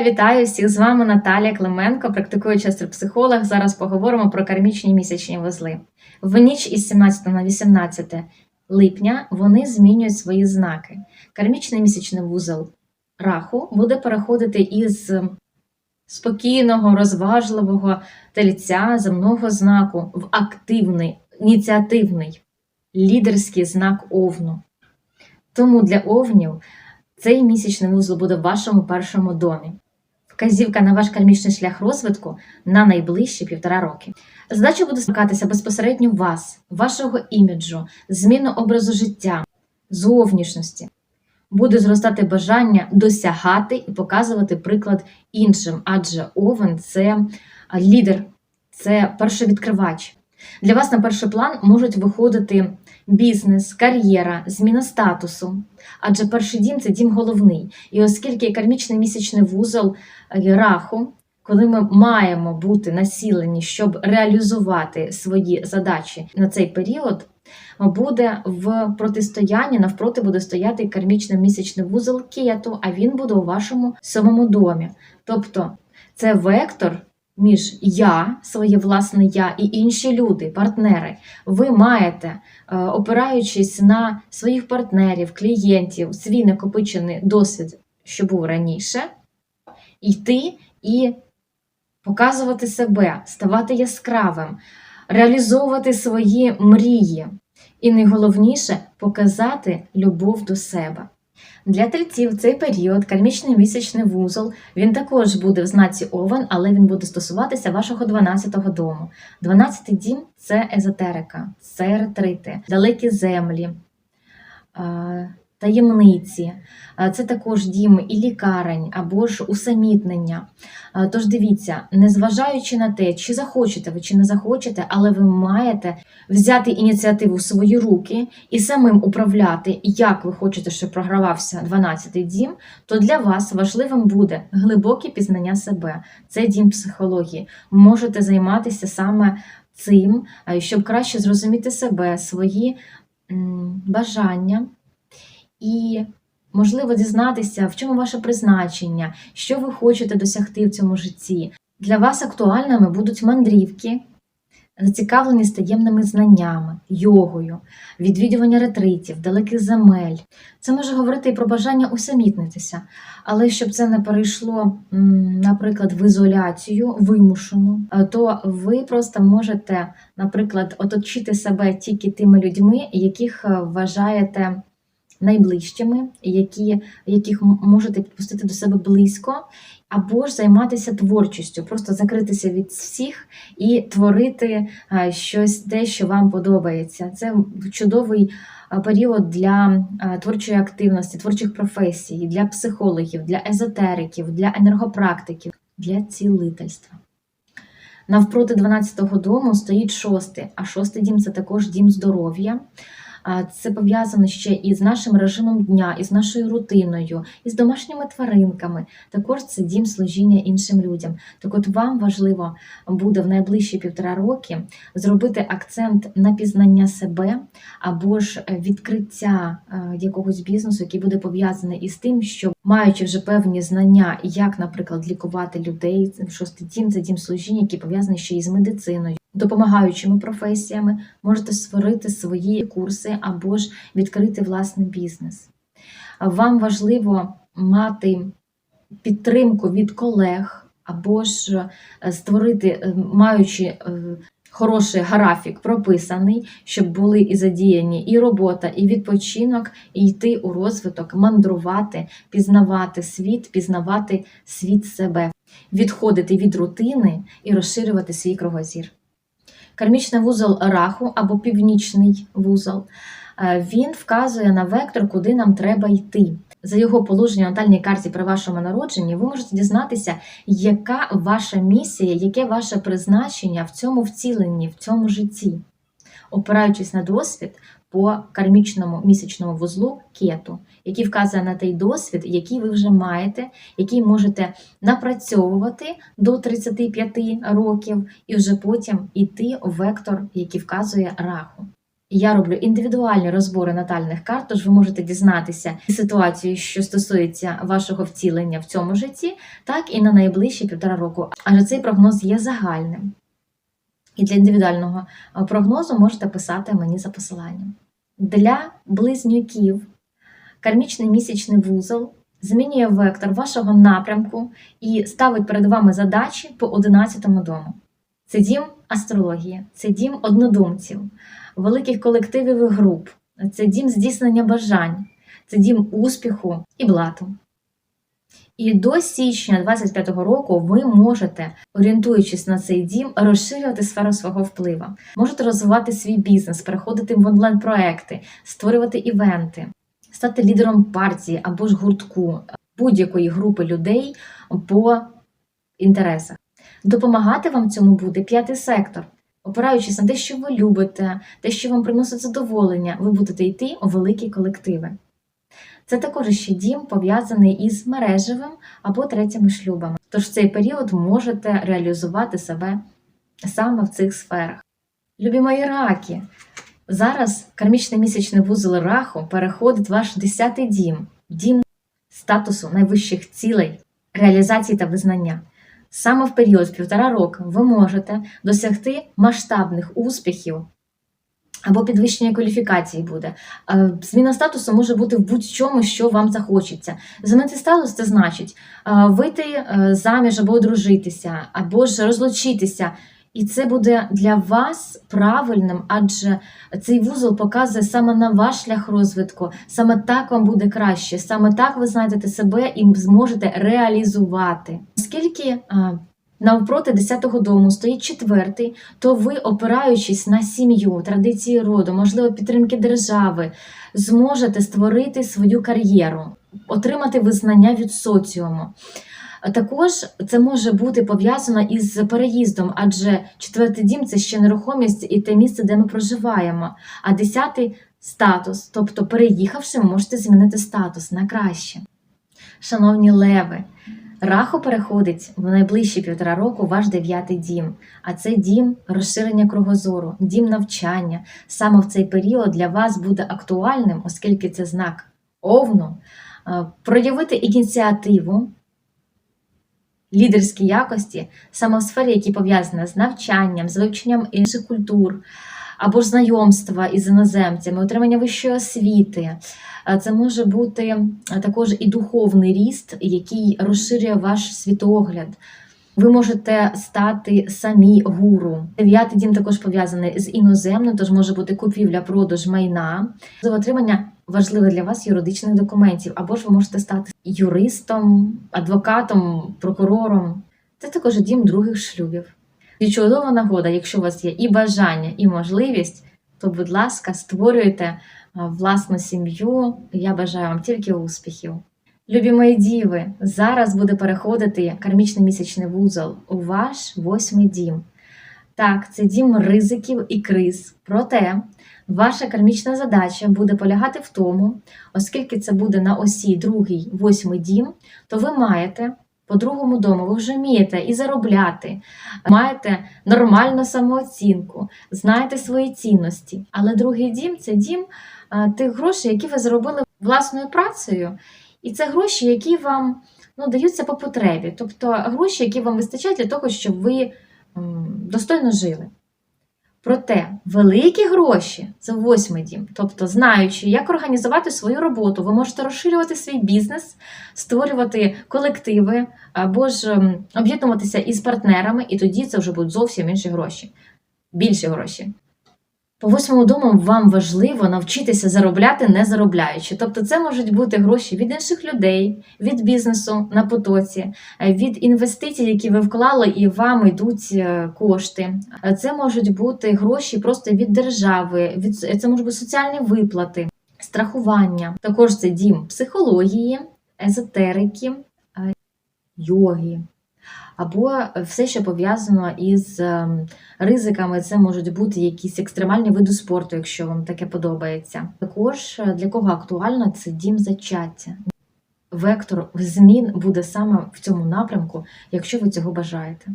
Вітаю всіх з вами Наталія Клименко, практикуючий астропсихолог. Зараз поговоримо про кармічні місячні вузли. В ніч із 17 на 18 липня вони змінюють свої знаки. Кармічний місячний вузол раху буде переходити із спокійного, розважливого тельця земного знаку в активний, ініціативний, лідерський знак овну. Тому для овнів цей місячний вузол буде в вашому першому домі. Вказівка на ваш кармічний шлях розвитку на найближчі півтора роки. Задача буде стикатися безпосередньо вас, вашого іміджу, зміну образу життя, зовнішності. Буде зростати бажання досягати і показувати приклад іншим, адже овен це лідер, це першовідкривач. Для вас на перший план можуть виходити бізнес, кар'єра, зміна статусу. Адже перший дім це дім головний. І оскільки кармічний місячний вузол е, раху, коли ми маємо бути насілені, щоб реалізувати свої задачі на цей період, буде в протистоянні, навпроти буде стояти кармічний місячний вузол кету, а він буде у вашому сьомому домі. Тобто це вектор між я, своє власне я і інші люди, партнери. Ви маєте, е, опираючись на своїх партнерів, клієнтів, свій накопичений досвід, що був раніше, йти і показувати себе, ставати яскравим, реалізовувати свої мрії. І найголовніше показати любов до себе. Для тельців цей період, кармічний місячний вузол, він також буде в знаці Овен, але він буде стосуватися вашого 12-го дому. 12-й дім це езотерика, це ретрити, далекі землі, таємниці. Це також дім і лікарень або ж усамітнення. Тож дивіться, незважаючи на те, чи захочете ви, чи не захочете, але ви маєте взяти ініціативу в свої руки і самим управляти, як ви хочете, щоб програвався 12-й дім, то для вас важливим буде глибоке пізнання себе. Це дім психології. Можете займатися саме цим, щоб краще зрозуміти себе, свої бажання і, можливо, дізнатися, в чому ваше призначення, що ви хочете досягти в цьому житті. Для вас актуальними будуть мандрівки, зацікавлені таємними знаннями, йогою, відвідування ретритів, далеких земель. Це може говорити і про бажання усамітнитися, але щоб це не перейшло, наприклад, в ізоляцію вимушену, то ви просто можете, наприклад, оточити себе тільки тими людьми, яких е, вважаєте найближчими, які, яких можете підпустити до себе близько, або ж займатися творчістю, просто закритися від всіх і творити щось те, що вам подобається. Це чудовий період для творчої активності, творчих професій, для психологів, для езотериків, для енергопрактиків, для цілительства. Навпроти 12-го дому стоїть шостий, а шостий дім це також дім здоров'я. Це пов'язано ще і з нашим режимом дня, і з нашою рутиною, і з домашніми тваринками. Також це дім служіння іншим людям. Так от вам важливо буде в найближчі півтора роки зробити акцент на пізнання себе або ж відкриття е, якогось бізнесу, який буде пов'язаний із тим, що маючи вже певні знання, як, наприклад, лікувати людей, шостий дім це дім служіння, який пов'язаний ще із медициною допомагаючими професіями, можете створити свої курси або ж відкрити власний бізнес. Вам важливо мати підтримку від колег, або ж е, створити, е, маючи е, хороший графік прописаний, щоб були і задіяні і робота, і відпочинок, і йти у розвиток, мандрувати, пізнавати світ, пізнавати світ себе, відходити від рутини і розширювати свій кругозір. Кармічний вузол раху або північний вузол, е, він вказує на вектор, куди нам треба йти. За його положенням на натальній карті при вашому народженні, ви можете дізнатися, яка ваша місія, яке ваше призначення в цьому вціленні, в цьому житті. Опираючись на досвід, по кармічному місячному вузлу кету, який вказує на той досвід, який ви вже маєте, який можете напрацьовувати до 35 років, і вже потім йти у вектор, який вказує раху. Я роблю індивідуальні розбори натальних карт, тож ви можете дізнатися ситуацію, що стосується вашого втілення в цьому житті, так і на найближчі півтора року. Адже цей прогноз є загальним. І для індивідуального прогнозу можете писати мені за посиланням. Для близнюків кармічний місячний вузол змінює вектор вашого напрямку і ставить перед вами задачі по 11 дому. Це дім астрології, це дім однодумців, великих колективів і груп, це дім здійснення бажань, це дім успіху і блату. І до січня 25-го року ви можете, орієнтуючись на цей дім, розширювати сферу свого впливу. Можете розвивати свій бізнес, переходити в онлайн-проекти, створювати івенти, стати лідером партії або ж гуртку будь-якої групи людей по інтересах. Допомагати вам цьому буде п'ятий сектор. Опираючись на те, що ви любите, те, що вам приносить задоволення, ви будете йти у великі колективи. Це також ще дім пов'язаний із мережевим або третіми шлюбами. Тож в цей період можете реалізувати себе саме в цих сферах. Любі мої раки, зараз кармічний місячний вузол раху переходить ваш десятий дім, дім статусу найвищих цілей, реалізації та визнання. Саме в період півтора року ви можете досягти масштабних успіхів або підвищення кваліфікації буде. Е, Зміна статусу може бути в будь-чому, що вам захочеться. Змінити статус це значить е, вийти е, заміж або одружитися, або ж розлучитися. І це буде для вас правильним, адже цей вузол показує саме на ваш шлях розвитку, саме так вам буде краще, саме так ви знайдете себе і зможете реалізувати. Оскільки навпроти 10-го дому стоїть четвертий, то ви, опираючись на сім'ю, традиції роду, можливо, підтримки держави, зможете створити свою кар'єру, отримати визнання від соціуму. Також це може бути пов'язано із переїздом, адже четвертий дім це ще нерухомість і те місце, де ми проживаємо. А десятий статус, тобто переїхавши, ви можете змінити статус на краще. Шановні леви, раху переходить в найближчі півтора року ваш дев'ятий дім, а це дім розширення кругозору, дім навчання. Саме в цей період для вас буде актуальним, оскільки це знак овну, е, проявити ініціативу лідерські якості саме в сфері, які пов'язані з навчанням, з вивченням інших культур або ж знайомства із іноземцями, отримання вищої освіти. Е, Це може бути е, також і духовний ріст, який розширює ваш світогляд. Ви можете стати самі гуру. Дев'ятий дім також пов'язаний з іноземним, тож може бути купівля, продаж майна, за отримання важливих для вас юридичних документів, або ж ви можете стати юристом, адвокатом, прокурором. Це також дім других шлюбів. І чудова нагода, якщо у вас є і бажання, і можливість, то, будь ласка, створюйте власну сім'ю. Я бажаю вам тільки успіхів. Любі мої діви, зараз буде переходити кармічний місячний вузол у ваш восьмий дім. Так, це дім ризиків і криз. Проте ваша кармічна задача буде полягати в тому, оскільки це буде на осі другий, восьмий дім, то ви маєте по другому дому, ви вже вмієте і заробляти, маєте нормальну самооцінку, знаєте свої цінності. Але другий дім це дім тих грошей, які ви заробили власною працею. І це гроші, які вам ну, даються по потребі, тобто гроші, які вам вистачають для того, щоб ви достойно жили. Проте великі гроші це восьмий дім. Тобто, знаючи, як організувати свою роботу, ви можете розширювати свій бізнес, створювати колективи або ж ем, об'єднуватися із партнерами, і тоді це вже будуть зовсім інші гроші, більші гроші. По восьмому дому вам важливо навчитися заробляти не заробляючи. Тобто, це можуть бути гроші від інших людей, від бізнесу на потоці, від інвестицій, які ви вклали, і вам йдуть е, кошти. Це можуть бути гроші просто від держави, від це можуть бути соціальні виплати, страхування. Також це дім психології, езотерики, е, йоги. Або все, що пов'язано із ем, ризиками, це можуть бути якісь екстремальні види спорту, якщо вам таке подобається. Також е, для кого актуально це дім зачаття. Вектор змін буде саме в цьому напрямку, якщо ви цього бажаєте.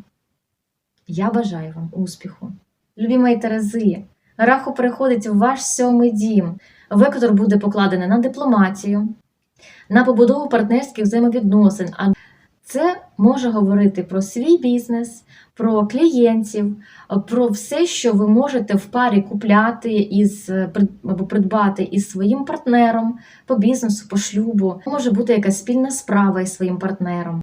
Я бажаю вам успіху. Любі мої Терези, Раху переходить в ваш сьомий дім. Вектор буде покладений на дипломатію, на побудову партнерських взаємовідносин. А це може говорити про свій бізнес, про клієнтів, про все, що ви можете в парі купляти із прид- або придбати із своїм партнером по бізнесу, по шлюбу. Може бути якась спільна справа із своїм партнером.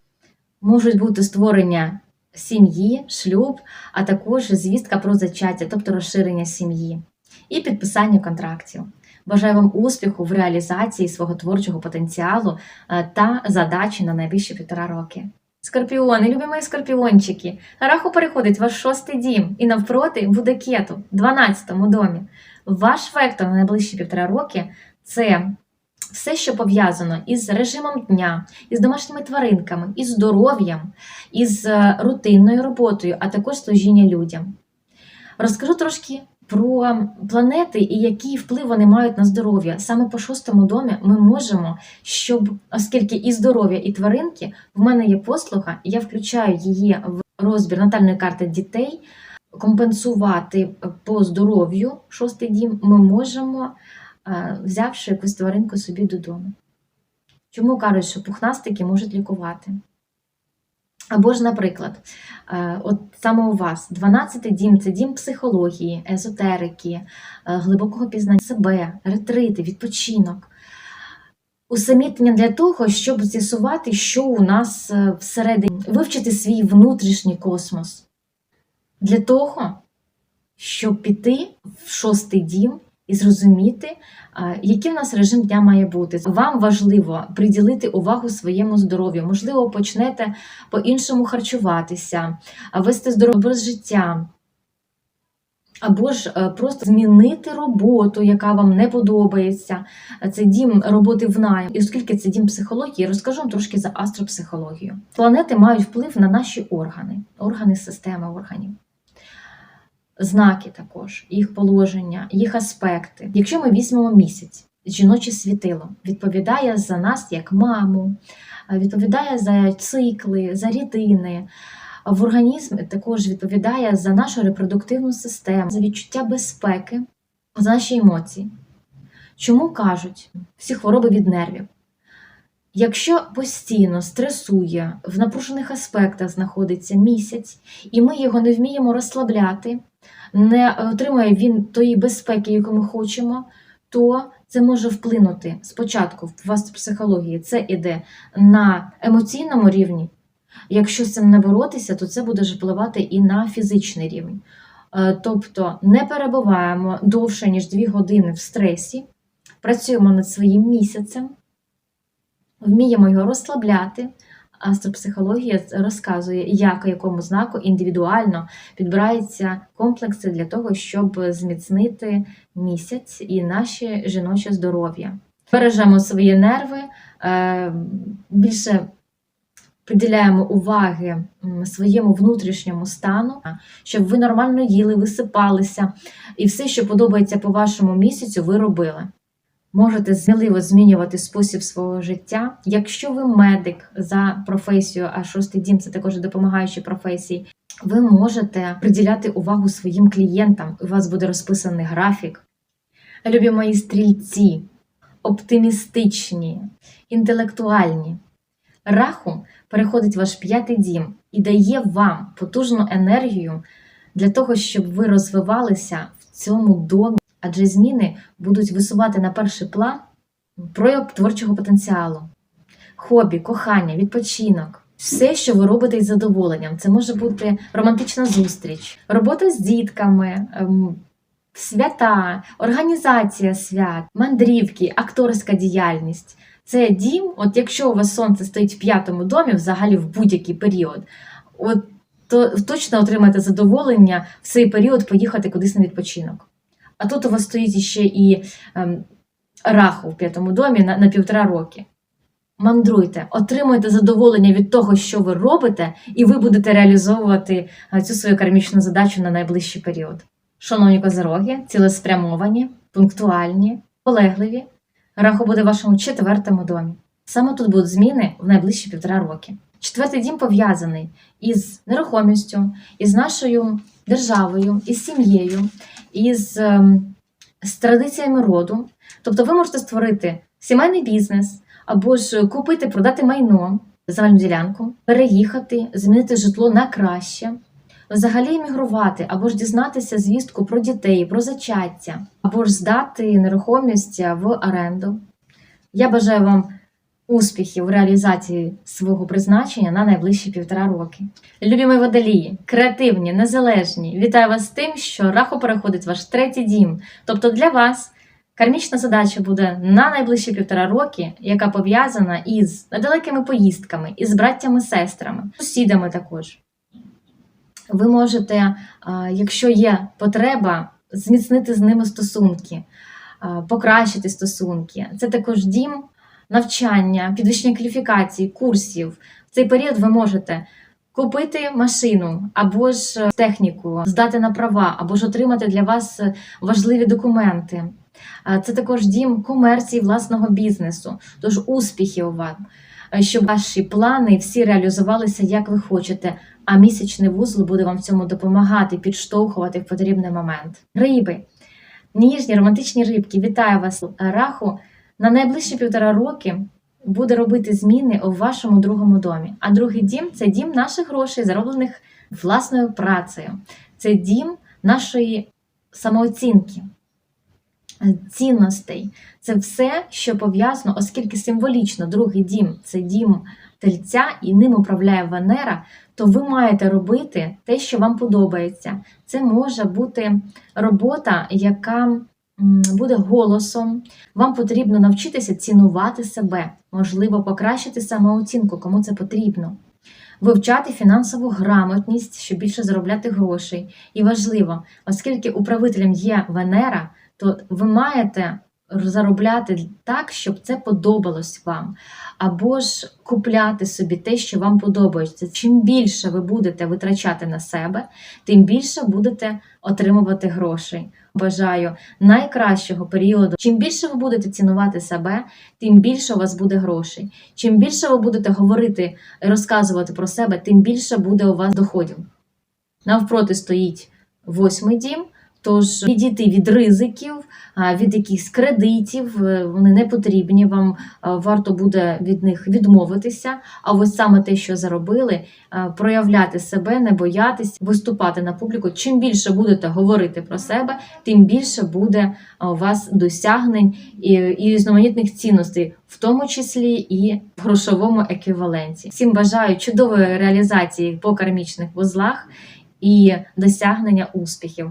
Можуть бути створення сім'ї, шлюб, а також звістка про зачаття, тобто розширення сім'ї і підписання контрактів. Бажаю вам успіху в реалізації свого творчого потенціалу е, та задачі на найближчі півтора роки. Скорпіони, любі мої скорпіончики, Раху переходить ваш шостий дім і навпроти буде кету в 12 домі. Ваш вектор на найближчі півтора роки це все, що пов'язано із режимом дня, із домашніми тваринками, із здоров'ям, із е, рутинною роботою, а також служіння людям. Розкажу трошки про планети і який вплив вони мають на здоров'я. Саме по шостому домі ми можемо, щоб, оскільки і здоров'я, і тваринки, в мене є послуга, я включаю її в розбір натальної карти дітей, компенсувати по здоров'ю шостий дім, ми можемо, е, взявши якусь тваринку собі додому. Чому кажуть, що пухнастики можуть лікувати? Або ж, наприклад, е, от саме у вас 12-й дім це дім психології, езотерики, е, глибокого пізнання себе, ретрити, відпочинок. Усамітнення для того, щоб з'ясувати, що у нас е, всередині, вивчити свій внутрішній космос. Для того, щоб піти в шостий дім і зрозуміти, який в нас режим дня має бути. Вам важливо приділити увагу своєму здоров'ю. Можливо, почнете по-іншому харчуватися, вести здоровий образ життя. Або ж е, просто змінити роботу, яка вам не подобається. Це дім роботи в найм. І оскільки це дім психології, розкажу вам трошки за астропсихологію. Планети мають вплив на наші органи, органи системи органів. Знаки також, їх положення, їх аспекти. Якщо ми візьмемо місяць, жіноче світило відповідає за нас як маму, е, відповідає за цикли, за рідини. В організм також відповідає за нашу репродуктивну систему, за відчуття безпеки, за наші емоції. Чому кажуть всі хвороби від нервів? Якщо постійно стресує, в напружених аспектах знаходиться місяць, і ми його не вміємо розслабляти, не отримує він тої безпеки, яку ми хочемо, то це може вплинути спочатку в вас психології. Це іде на емоційному рівні. Якщо з цим не боротися, то це буде впливати і на фізичний рівень. Е, Тобто не перебуваємо довше, ніж 2 години в стресі, працюємо над своїм місяцем, вміємо його розслабляти. Астропсихологія розказує, як якому знаку індивідуально підбираються комплекси для того, щоб зміцнити місяць і наше жіноче здоров'я. Бережемо свої нерви, е, більше приділяємо уваги своєму внутрішньому стану, щоб ви нормально їли, висипалися, і все, що подобається по вашому місяцю, ви робили. Можете сміливо змінювати спосіб свого життя. Якщо ви медик за професією, а шостий дім це також допомагаючі професії, ви можете приділяти увагу своїм клієнтам. У вас буде розписаний графік. Любі мої стрільці, оптимістичні, інтелектуальні. Раху переходить в ваш п'ятий дім і дає вам потужну енергію для того, щоб ви розвивалися в цьому домі, адже зміни будуть висувати на перший план прояв творчого потенціалу, хобі, кохання, відпочинок. Все, що ви робите із задоволенням, це може бути романтична зустріч, робота з дітками, ем, свята, організація свят, мандрівки, акторська діяльність. Це дім, от якщо у вас сонце стоїть в п'ятому домі, взагалі в будь-який період, от то точно отримаєте задоволення в цей період поїхати кудись на відпочинок. А тут у вас стоїть ще і ем, раху в п'ятому домі на, на півтора роки. Мандруйте, отримуйте задоволення від того, що ви робите, і ви будете реалізовувати е, цю свою кармічну задачу на найближчий період. Шановні козороги, цілеспрямовані, пунктуальні, полегливі. Раху буде в вашому четвертому домі. Саме тут будуть зміни в найближчі півтора роки. Четвертий дім пов'язаний із нерухомістю, із нашою державою, із сім'єю, із, ем, з традиціями роду. Тобто ви можете створити сімейний бізнес або ж купити, продати майно, земельну ділянку, переїхати, змінити житло на краще, взагалі емігрувати, або ж дізнатися звістку про дітей, про зачаття, або ж здати нерухомість в оренду. Я бажаю вам успіхів в реалізації свого призначення на найближчі півтора роки. Любі водолії, креативні, незалежні. Вітаю вас з тим, що раху переходить ваш третій дім. Тобто для вас кармічна задача буде на найближчі півтора роки, яка пов'язана із недалекими поїздками, із браттями-сестрами, сусідами також. Ви можете, якщо є потреба, зміцнити з ними стосунки, покращити стосунки. Це також дім навчання, підвищення кваліфікації, курсів. В цей період ви можете купити машину або ж техніку, здати на права, або ж отримати для вас важливі документи. Це також дім комерції власного бізнесу, тож успіхів вам, е, щоб ваші плани всі реалізувалися як ви хочете. А місячний вузол буде вам в цьому допомагати, підштовхувати в потрібний момент. Риби, ніжні, романтичні рибки, вітаю вас, раху. На найближчі півтора роки буде робити зміни у вашому другому домі. А другий дім це дім наших грошей, зароблених власною працею. Це дім нашої самооцінки, цінностей. Це все, що пов'язано, оскільки символічно другий дім це дім тельця і ним управляє Венера, то ви маєте робити те, що вам подобається. Це може бути робота, яка буде голосом. Вам потрібно навчитися цінувати себе, можливо, покращити самооцінку, кому це потрібно. Вивчати фінансову грамотність, щоб більше заробляти грошей. І важливо, оскільки управителем є Венера, то ви маєте заробляти так, щоб це подобалось вам. Або ж купляти собі те, що вам подобається. Чим більше ви будете витрачати на себе, тим більше будете отримувати грошей. Бажаю найкращого періоду. Чим більше ви будете цінувати себе, тим більше у вас буде грошей. Чим більше ви будете говорити розказувати про себе, тим більше буде у вас доходів. Навпроти стоїть восьмий дім. Тож відійти від ризиків, від якихось кредитів, е, вони не потрібні. Вам варто буде від них відмовитися. А ось саме те, що заробили, проявляти себе, не боятись, виступати на публіку. Чим більше будете говорити про себе, тим більше буде у вас досягнень і, і різноманітних цінностей, в тому числі і в грошовому еквіваленті. Всім бажаю чудової реалізації по кармічних вузлах і досягнення успіхів.